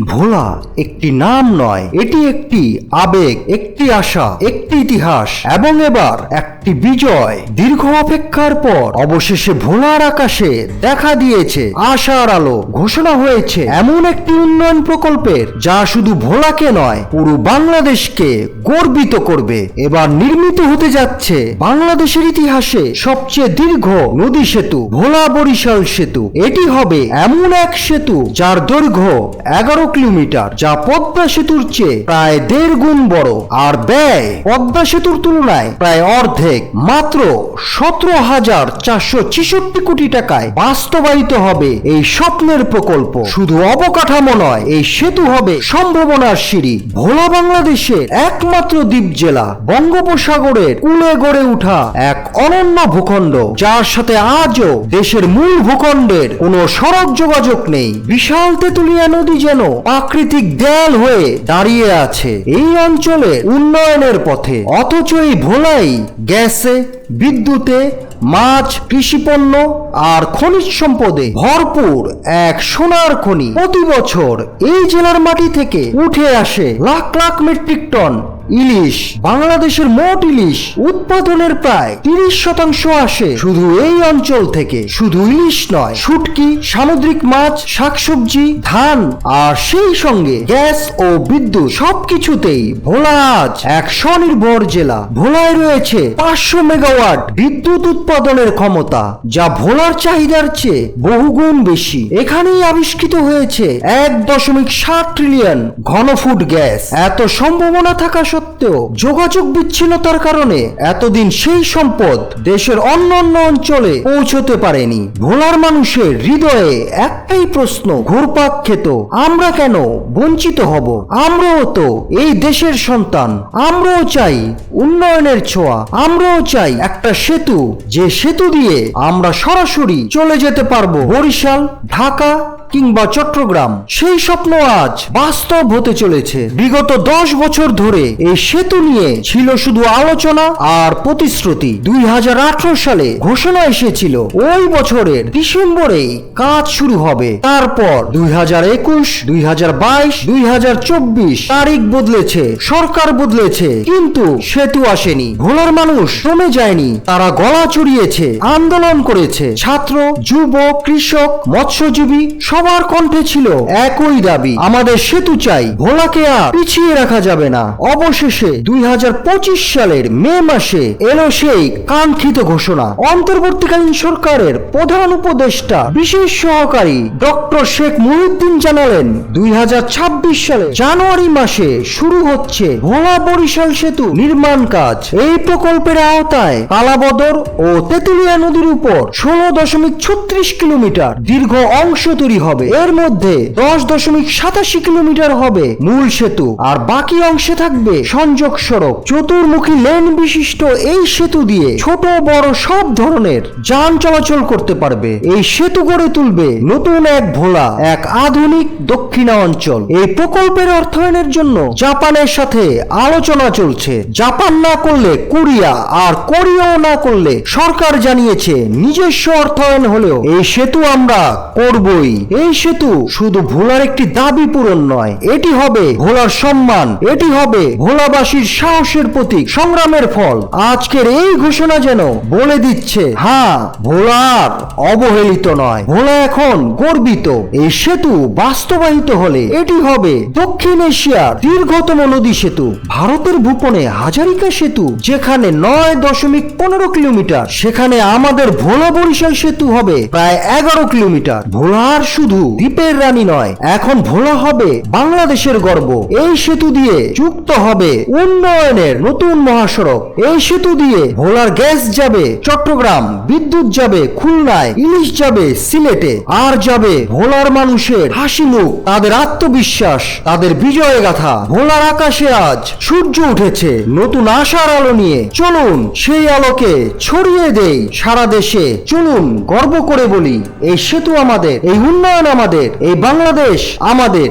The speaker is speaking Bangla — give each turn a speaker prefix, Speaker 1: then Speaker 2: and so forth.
Speaker 1: ভোলা একটি নাম নয়, এটি একটি আবেগ, একটি আশা, একটি ইতিহাস, এবং এবার একটি বিজয়। দীর্ঘ অপেক্ষার পর অবশেষে ভোলার আকাশে দেখা দিয়েছে আশার আলো, ঘোষণা হয়েছে এমন একটি উন্নয়ন প্রকল্পের, যা শুধু ভোলাকে নয়, পুরো বাংলাদেশকে গর্বিত করবে। এবার নির্মিত হতে যাচ্ছে বাংলাদেশের ইতিহাসে সবচেয়ে দীর্ঘ নদী সেতু, ভোলা বরিশাল সেতু। এটি হবে এমন এক সেতু, যার দৈর্ঘ্য এগারো কিলোমিটার, যা পদ্মা সেতুর চেয়ে প্রায় দেড় গুণ বড়। আর ব্যয় পদ্মা সেতুর তুলনায় প্রায় অর্ধেক। মাত্র সতেরো হাজার চারশো ছেষট্টি কোটি টাকায় বাস্তবায়িত হবে এই স্বপ্নের প্রকল্প। শুধু অবকাঠামো নয়, এই সেতু হবে সম্ভাবনার সিঁড়ি। ভোলা বাংলাদেশের একমাত্র দ্বীপ জেলা, বঙ্গোপসাগরের কুলে গড়ে ওঠা এক অনন্য ভূখণ্ড। যার সাথে আজও দেশের মূল ভূখণ্ডের কোনো সড়ক যোগাযোগ নেই। বিশাল তেতুলিয়া নদী যেন প্রাকৃতিক দেয়াল হয়ে দাঁড়িয়ে আছে। এই অঞ্চলের উন্নয়নের পথে। অথচ এই ভোলাই গ্যাসে, বিদ্যুতে, মাছ, কৃষিপণ্য আর খনিজ সম্পদে ভরপুর এক সোনার খনি। প্রতি বছর এই জেলার মাটি থেকে উঠে আসে লাখ লাখ মেট্রিক টন ইলিশ। বাংলাদেশের মোট ইলিশ উৎপাদনের প্রায় তিরিশ শতাংশ আসে শুধু এই অঞ্চল থেকে। শুধু ইলিশ নয়, শুটকি, সামুদ্রিক মাছ, শাকসবজি, ধান আর সেই সঙ্গে গ্যাস ও বিদ্যুৎ সবকিছুতেই ভোলা আজ এক স্বনির্ভর জেলা। ভোলায় রয়েছে পাঁচশো মেগাওয়াট বিদ্যুৎ উৎপাদনের ক্ষমতা, যা ভোলার চাহিদার চেয়ে বহুগুণ বেশি। এখানেই আবিষ্কৃত হয়েছে এক দশমিক সাত ট্রিলিয়ন ঘনফুট গ্যাস। এত সম্ভাবনা থাকা সত্ত্বেও যোগাযোগ বিচ্ছিন্নতার কারণে এতদিন সেই সম্পদ দেশের অন্য অন্য অঞ্চলে পৌঁছতে পারেনি। ভোলার মানুষের হৃদয়ে একটাই প্রশ্ন, ঘুরপাক খেত, আমরা কেন বঞ্চিত হব? আমরাও তো এই দেশের সন্তান, আমরাও চাই উন্নয়নের ছোঁয়া, আমরাও চাই একটা সেতু, যে সেতু দিয়ে আমরা সরাসরি চলে যেতে পারব। বরিশাল, ঢাকা কিংবা চট্টগ্রাম। সেই স্বপ্ন আজ বাস্তব হতে চলেছে। বিগত দশ বছর ধরে এই সেতু নিয়ে ছিল শুধু আলোচনা আর প্রতিশ্রুতি। দুই সালে ঘোষণা এসেছিল, ওই বছরের ডিসেম্বরেই কাজ শুরু হবে। তারপর দুই হাজার একুশ, দুই হাজার বাইশ, দুই হাজার চব্বিশ তারিখ বদলেছে, সরকার বদলেছে, কিন্তু সেতু আসেনি। ভোলার মানুষ কমে যায়নি, তারা গলা চড়িয়েছে, আন্দোলন করেছে। ছাত্র যুব কৃষক, মৎস্যজীবী সবার কণ্ঠে ছিল একই দাবি। আমাদের সেতু চাই, ভোলাকে আর পিছিয়ে রাখা যাবে না। অবশেষে দুই হাজার পঁচিশ সালের মে মাসে এলো সেই কাঙ্ক্ষিত ঘোষণা। অন্তর্বর্তীকালীন সরকারের প্রধান উপদেষ্টা, বিশেষ সহকারী ডক্টর শেখ মুহিউদ্দিন জানালেন, দুই হাজার ছাব্বিশ সালে জানুয়ারি মাসে শুরু হচ্ছে ভোলা বরিশাল সেতু নির্মাণ কাজ। এই প্রকল্পের আওতায় কালাবদর ও তেতুলিয়া নদীর উপর ষোলো দশমিক ছত্রিশ কিলোমিটার দীর্ঘ অংশ তৈরি হবে। এর মধ্যে দশ দশমিক সাতাশি কিলোমিটার হবে মূল সেতু। আর বাকি অংশে থাকবে সংযোগ সড়ক। চতুর্মুখী লেন বিশিষ্ট এই সেতু দিয়ে ছোট, বড় সব ধরনের যান চলাচল করতে পারবে। এই সেতু গড়ে তুলবে নতুন এক ভোলা, এক আধুনিক দক্ষিণা অঞ্চল এই প্রকল্পের অর্থায়নের জন্য জাপানের সাথে আলোচনা চলছে। জাপান না করলে কোরিয়া আর কোরিয়াও না করলে সরকার জানিয়েছে নিজস্ব অর্থায়ন হলেও এই সেতু আমরা করবই। এই সেতু শুধু ভোলার একটি দাবি পূরণ নয়, এটি হবে ভোলার সম্মান, এটি হবে ভোলাবাসীর সাহসের প্রতীক, সংগ্রামের ফল। আজকের এই ঘোষণা যেন বলে দিচ্ছে হ্যাঁ ভোলার অবহেলিত নয়, ভোলা এখন গর্বিত। এই সেতু বাস্তবায়িত হলে এটি হবে দক্ষিণ এশিয়ার দীর্ঘতম নদী সেতু। ভারতের ভূপনে হাজারিকা সেতু, যেখানে নয় দশমিক পনেরো কিলোমিটার, সেখানে আমাদের ভোলা বরিশাল সেতু হবে প্রায় এগারো কিলোমিটার। ভোলার শুধু দ্বীপের রানী নয়, এখন ভোলা হবে বাংলাদেশের গর্ব। এই সেতু দিয়ে যুক্ত হবে উন্নয়নের নতুন মহাসড়ক। এই সেতু দিয়ে ভোলার গ্যাস যাবে চট্টগ্রাম, বিদ্যুৎ যাবে খুলনায়, ইলিশ যাবে সিলেটে, আর যাবে ভোলার মানুষের হাসি মুখ, তাদের আত্মবিশ্বাস, তাদের বিজয় গাথা ভোলার আকাশে আজ সূর্য উঠেছে। নতুন আশার আলো নিয়ে চলুন সেই আলোকে ছড়িয়ে দেই সারা দেশে। চলুন গর্ব করে বলি, এই সেতু আমাদের, এই উন্নয়ন আমাদের এই বাংলাদেশ আমাদের।